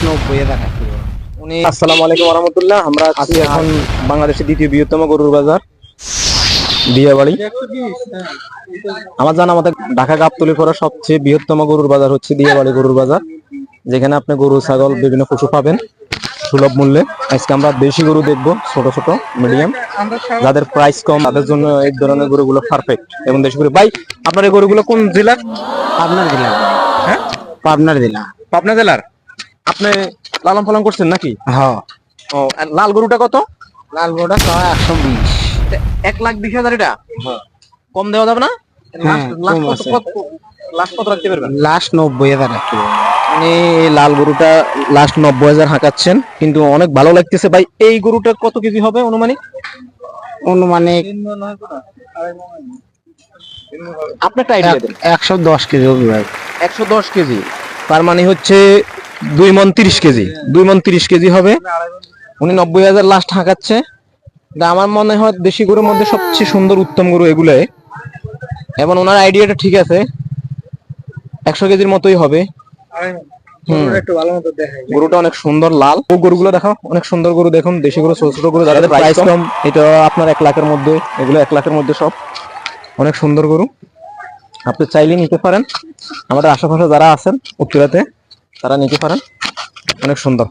নব্বই উনি আসসালামু আলাইকুম রহমতুল্লাহ আমরা আছি এখন বাংলাদেশের দ্বিতীয় বৃহত্তম গরুর বাজার দিয়াবাড়ি আমার জানা মতে ঢাকা গাবতলি করা সবচেয়ে বৃহত্তম গরুর বাজার হচ্ছে দিয়াবাড়ি গরুর বাজার যেখানে আপনি গরু ছাগল বিভিন্ন পশু পাবেন সুলভ মূল্যে। আজকে আমরা দেশি গরু দেখব ছোট ছোট মিডিয়াম যাদের প্রাইস কম তাদের জন্য এই ধরনের গরুগুলো পারফেক্ট এবং দেশি গরু ভাই আপনার এই গরুগুলো কোন জেলার? পাবনার দিলাম হ্যাঁ? পাবনার দিলাম পাবনা জেলার? আপনি লালন পালন করছেন নাকি? হ্যাঁ। ও আর লাল গরুটা কত? লাল গরুটা ছয় একশো বিশ। এক লাখ বিশ হাজার এটা? কম দেওয়া যাবে না? হ্যাঁ, লাস্ট কত আছে। কত লাস্ট কত রাখতে পারবেন? লাস্ট নব্বই হাজার রাখব মানে লাল গরুটা লাস্ট নব্বই হাজার হাঁকাচ্ছেন কিন্তু অনেক ভালো লাগতেছে। ভাই এই গরুটা কত কেজি হবে অনুমানিক? অনুমানিক আপনি একটা একশো দশ কেজি হবে একশো দশ কেজি। তার মানে হচ্ছে দুই মন তিরিশ কেজি দুই মন তিরিশ কেজি হবে। উনি নব্বই হাজার লাস্ট হাঁকাচ্ছে আমার মনে হয় দেশি গরুর মধ্যে সবচেয়ে সুন্দর উত্তম গরু এগুলাই। এবং ওনার আইডিয়াটা ঠিক আছে। একশো কেজির মতোই হবে। গরুটা অনেক সুন্দর লাল। ও গরুগুলো দেখো অনেক সুন্দর গরু দেখুন। দেশি গরু ছোট ছোট গরু যাদের প্রাইস কম। এটা আপনার এক লাখের মধ্যে এগুলো এক লাখের মধ্যে সব। অনেক সুন্দর গরু। আপনি চাইলে নিতে পারেন। আমাদের আশেপাশে যারা আছেন উত্তরাতে। তারা নিতে পারেন? অনেক সুন্দর।